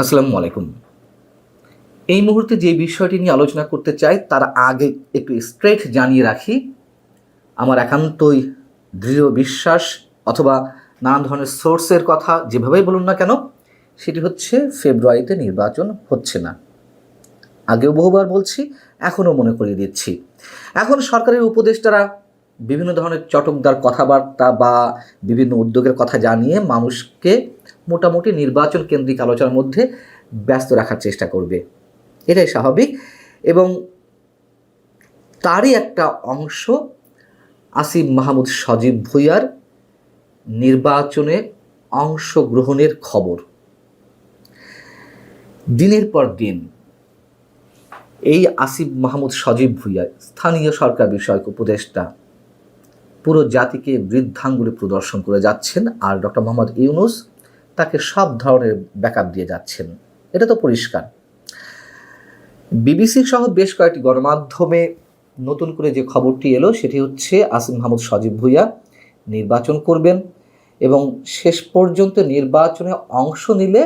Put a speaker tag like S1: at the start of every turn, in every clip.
S1: আসসালামু আলাইকুম। এই মুহূর্তে যে বিষয়টি নিয়ে আলোচনা করতে চাই, তার আগে একটু স্ট্রেট জানিয়ে রাখি, আমার একান্তই দৃঢ় বিশ্বাস অথবা নানান ধরনের সোর্সের কথা যেভাবেই বলুন না কেন, সেটি হচ্ছে ফেব্রুয়ারিতে নির্বাচন হচ্ছে না। আগেও বহুবার বলছি এখনও মনে করিয়ে দিচ্ছি। এখন সরকারের উপদেষ্টারা বিভিন্ন ধরনের চটকদার কথাবার্তা বা বিভিন্ন উদ্যোগের কথা জানিয়ে মানুষকে মোটামুটি নির্বাচন কেন্দ্রিক আলোচনার মধ্যে ব্যস্ত রাখার চেষ্টা করবে। এটাই স্বাভাবিক এবং তারই একটা অংশ আসিফ মাহমুদ সজীব ভুইয়ার নির্বাচনে অংশগ্রহণের খবর। দিনের পর দিন এই আসিফ মাহমুদ সজীব ভুইয়া, স্থানীয় সরকার বিষয়ক উপদেষ্টা, পুরো জাতিকে বৃদ্ধাঙ্গুলি প্রদর্শন করে যাচ্ছেন আর ডক্টর মোহাম্মদ ইউনুস তাকে সব ধরনের ব্যাকআপ দিয়ে যাচ্ছেন। এটা তো পরিষ্কার। বিবিসি সহ বেশ কয়েকটি গণমাধ্যমে নতুন করে যে খবরটি এলো, সেটি হচ্ছে আসিম মাহমুদ সজীব ভুইয়া নির্বাচন করবেন এবং শেষ পর্যন্ত নির্বাচনে অংশ নিলে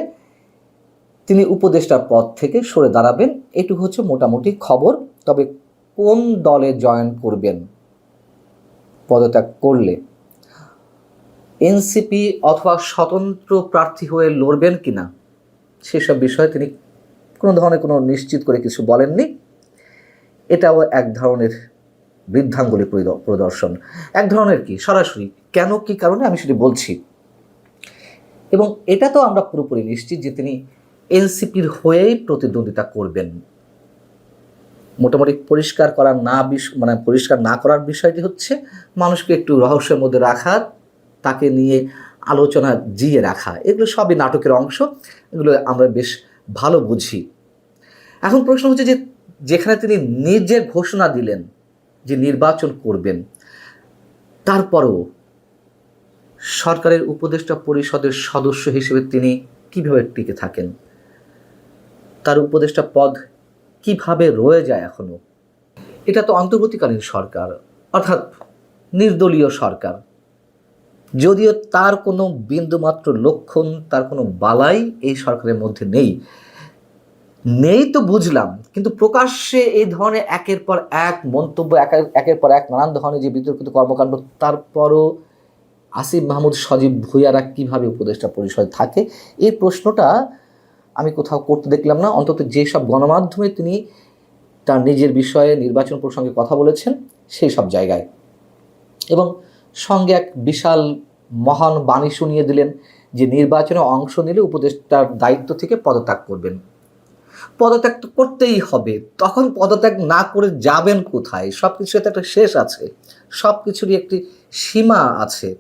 S1: তিনি উপদেষ্টার পদ থেকে সরে দাঁড়াবেন। এটুকু হচ্ছে মোটামুটি খবর। তবে কোন দলে জয়েন করবেন, পদত্যাগ করলে? এনসিপি অথবা স্বতন্ত্র প্রার্থী হয়ে লড়বেন কি না সেসব বিষয়ে তিনি কোনো ধরনের কোনো নিশ্চিত করে কিছু বলেননি। এটাও এক ধরনের বৃদ্ধাঙ্গুলি প্রদর্শন। এক ধরনের কি? সরাসরি, কেন, কি কারণে আমি সেটি বলছি। এবং এটা তো আমরা পুরোপুরি নিশ্চিত যে তিনি এনসিপির হয়েই প্রতিদ্বন্দ্বিতা করবেন। মোটামুটি পরিষ্কার করা না মানে পরিষ্কার না করার বিষয়টি হচ্ছে মানুষকে একটু রহস্যের মধ্যে রাখা তাকে নিয়ে আলোচনা জিয়ে রাখা। এগুলো সবই নাটকের অংশ। এগুলো আমরা বেশ ভালো বুঝি। এখন প্রশ্ন হচ্ছে যে, যেখানে তিনি নিজের ঘোষণা দিলেন যে নির্বাচন করবেন, তারপরেও সরকারের উপদেষ্টা পরিষদের সদস্য হিসেবে তিনি কীভাবে টিকে থাকেন? তার উপদেষ্টা পদ কীভাবে রয়ে যায় এখনও? এটা তো অন্তর্বর্তীকালীন সরকার, অর্থাৎ নির্দলীয় সরকার। যদিও তার কোনো বিন্দুমাত্র লক্ষণ, তার কোনো বালাই এই সরকারের মধ্যে নেই। নেই তো বুঝলাম, কিন্তু প্রকাশ্যে এই ধরনের একের পর এক মন্তব্য, একের পর এক নানান ধরনের যে বিতর্কিত কর্মকাণ্ড, তারপরও আসিফ মাহমুদ সজীব ভুইয়ারা কীভাবে উপদেষ্টা পরিষদ থাকে, এই প্রশ্নটা আমি কোথাও করতে দেখলাম না। অন্তত যেসব গণমাধ্যমে তিনি তার নিজের বিষয়ে নির্বাচন প্রসঙ্গে কথা বলেছেন, সেই সব জায়গায়। এবং সঙ্গে এক বিশাল মহান বাণী শুনিয়ে দিলেন যে নির্বাচনে অংশ নিলে উপদেষ্টার দায়িত্ব থেকে পদত্যাগ করবেন। পদত্যাগ তো করতেই হবে। তখন পদত্যাগ না করে যাবেন কোথায়? সব কিছুর একটা শেষ আছে। সব কিছুরই একটি সীমা আছে।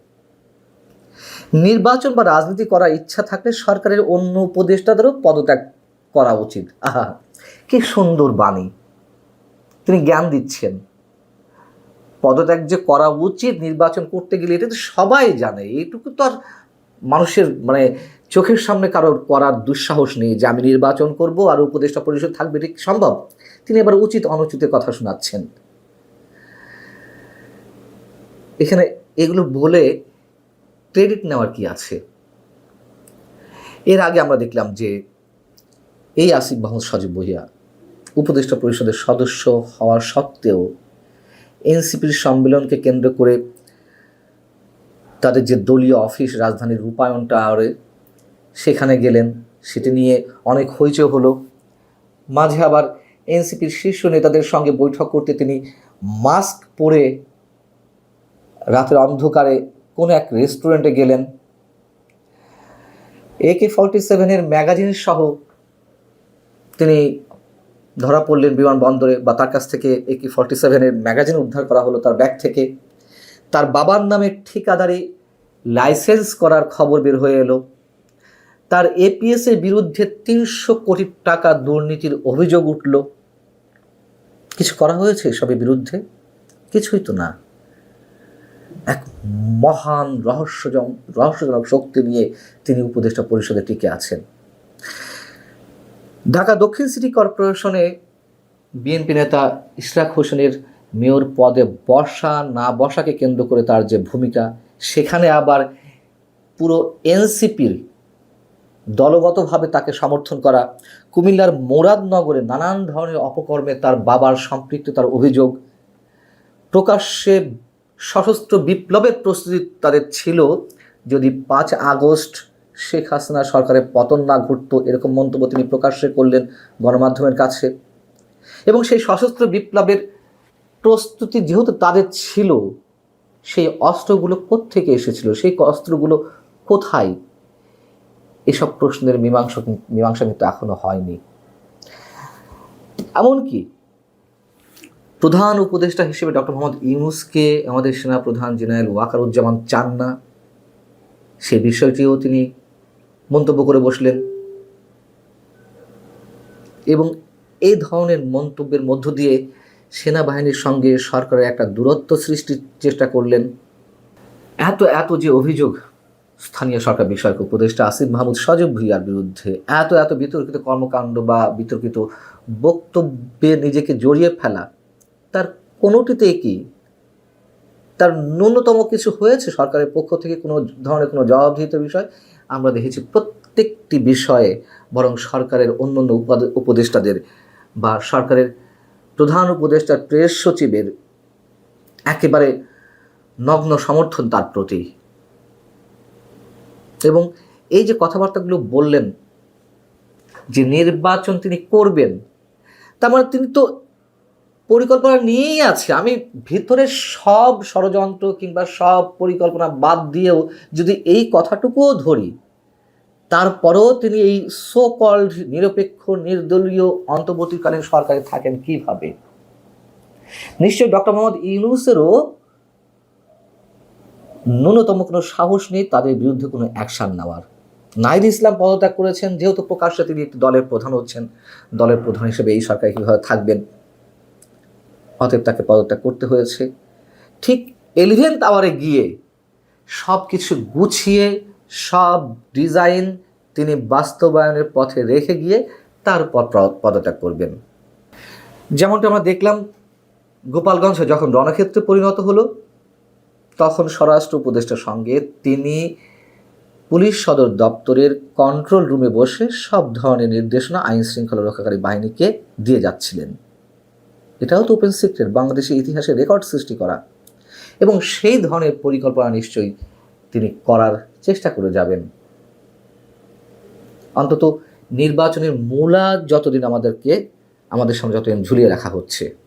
S1: নির্বাচন বা রাজনীতি করার ইচ্ছা থাকলে সরকারের অন্য উপদেষ্টাদেরও পদত্যাগ করা উচিত। আহা, কি সুন্দর বাণী। তিনি জ্ঞান দিচ্ছেন। পদত্যাগ যে করা উচিত নির্বাচন করতে গেলে, এটা তো সবাই জানে। এইটুকু তো আর মানুষের মানে চোখের সামনে কারোর করার দুঃসাহস নেই যে আমি নির্বাচন করব আর উপদেষ্টা পরিষদ থাকবে, এটা সম্ভব? তিনি এবার উচিত অনুচিতের কথা শোনাচ্ছেন। এখানে এগুলো বলে ক্রেডিট নেওয়ার কি আছে? এর আগে আমরা দেখলাম যে এই আসিফ মাহমুদ সজীব বহিয়া উপদেষ্টা পরিষদের সদস্য হওয়ার সত্ত্বেও এনসিপির সম্মেলনকে কেন্দ্র করে তাদের যে দলীয় অফিস রাজধানীর রূপায়ণ টাওয়ারে সেখানে গেলেন, সেটি নিয়ে অনেক হইচই হলো। মাঝে আবার এনসিপির শীর্ষ নেতাদের সঙ্গে বৈঠক করতে তিনি মাস্ক পরে রাতের অন্ধকারে কোনো এক রেস্টুরেন্টে গেলেন। একে ফর্টি সেভেনের ম্যাগাজিন সহ তিনি ধরা পড়লেন বিমানবন্দরে বা তার কাছ থেকে একে ফর্টি সেভেনের ম্যাগাজিন উদ্ধার করা হলো তার ব্যাগ থেকে। তার বাবার নামে ঠিকাদারি লাইসেন্স করার খবর বের হয়ে এলো। তার এপিএস এর বিরুদ্ধে তিনশো কোটি টাকা দুর্নীতির অভিযোগ উঠল। কিছু করা হয়েছে এসবের বিরুদ্ধে? কিছুই তো না। এক মহান রহস্যজনক রহস্যজনক শক্তি নিয়ে তিনি উপদেষ্টা পরিষদে টিকে আছেন। ঢাকা দক্ষিণ সিটি কর্পোরেশনে বিএনপি নেতা ইশরাক হোসেনের মেয়র পদে বসা না বসাকে কেন্দ্র করে তার যে ভূমিকা, সেখানে আবার পুরো এনসিপির দলগতভাবে তাকে সমর্থন করা, কুমিল্লার মোরাদনগরে নানান ধরনের অপকর্মে তার বাবার সম্পৃক্ততার অভিযোগ, প্রকাশ্যে সশস্ত্র বিপ্লবের প্রস্তুতি তাদের ছিল যদি পাঁচ আগস্ট শেখ হাসিনা সরকারের পতন না ঘটতো এরকম মন্তব্য তিনি প্রকাশ্যে করলেন গণমাধ্যমের কাছে। এবং সেই সশস্ত্র বিপ্লবের প্রস্তুতি যেহেতু তাদের ছিল, সেই অস্ত্রগুলো কোত্থেকে এসেছিল? সেই অস্ত্রগুলো কোথায়? এসব প্রশ্নের মীমাংসা মীমাংসা কিন্তু এখনও হয়নি। এমনকি প্রধান উপদেষ্টা হিসেবে ডক্টর মোহাম্মদ ইউনুসকে আমাদের সেনা প্রধান জেনারেল ওয়াকারুজ্জামান চান না। সে বিষয়টিও তিনি মন্তব্য করে বসলেন। এবং এই ধরনের মন্তব্যের মধ্য দিয়ে সেনাবাহিনীর সঙ্গে সরকারের একটা দূরত্ব সৃষ্টির চেষ্টা করলেন। এত এত যে অভিযোগ স্থানীয় সরকার বিষয়ক উপদেষ্টা আসিফ মাহমুদ সজীব ভুইয়ার বিরুদ্ধে, এত এত বিতর্কিত কর্মকাণ্ড বা বিতর্কিত বক্তব্যে নিজেকে জড়িয়ে ফেলা, তার কোনোটিতেই কি তার ন্যূনতম কিছু হয়েছে সরকারের পক্ষ থেকে কোনো ধরনের কোনো জবাবদিহিত বিষয়? আমরা দেখেছি প্রত্যেকটি বিষয়ে বরং সরকারের অন্য অন্য উপাদ- উপদেষ্টাদের বা সরকারের প্রধান উপদেষ্টার প্রেস সচিবের একেবারে নগ্ন সমর্থন তার প্রতি। এবং এই যে কথাবার্তাগুলো বললেন, যে নির্বাচন তিনি করবেন, তার মানে তিনি তো পরিকল্পনা নিয়েই আছে। আমি ভিতরে সব ষড়যন্ত্র কিংবা সব পরিকল্পনা বাদ দিয়েও যদি এই কথাটুকুও ধরি, তারপরেও তিনি এই সো কল্ড নিরপেক্ষ, নির্দলীয়, অন্তর্বর্তীকালীন সরকারে থাকেন কীভাবে? নিশ্চয়ই ডক্টর মোহাম্মদ ইউনুসেরও ন্যূনতম কোনো সাহস নেই তাদের বিরুদ্ধে কোনো অ্যাকশন নেওয়ার। নাইদ ইসলাম পদত্যাগ করেছেন, যেহেতু প্রকাশ্যে তিনি একটি দলের প্রধান হচ্ছেন, দলের প্রধান হিসেবে এই সরকার কীভাবে থাকবেন? অতএব তাকে পদত্যাগ করতে হয়েছে। ঠিক এলিভেন আওয়ারে গিয়ে সব কিছু গুছিয়ে, সব ডিজাইন তিনি বাস্তবায়নের পথে রেখে গিয়ে তারপর পদত্যাগ করবেন। যেমনটা আমরা দেখলাম, গোপালগঞ্জে যখন রণক্ষেত্রে পরিণত হলো, তখন স্বরাষ্ট্র উপদেষ্টার সঙ্গে তিনি পুলিশ সদর দপ্তরের কন্ট্রোল রুমে বসে সব ধরনের নির্দেশনা আইন শৃঙ্খলা রক্ষাকারী বাহিনীকে দিয়ে যাচ্ছিলেন। এটাও তো ওপেন সিক্রেট বাংলাদেশের ইতিহাসে রেকর্ড সৃষ্টি করা। এবং সেই ধরনের পরিকল্পনা নিশ্চয়ই তিনি করার চেষ্টা করে যাবেন। অন্তত নির্বাচনের মূলা যতদিন আমাদেরকে, আমাদের সামনে যতদিন ঝুলিয়ে রাখা হচ্ছে।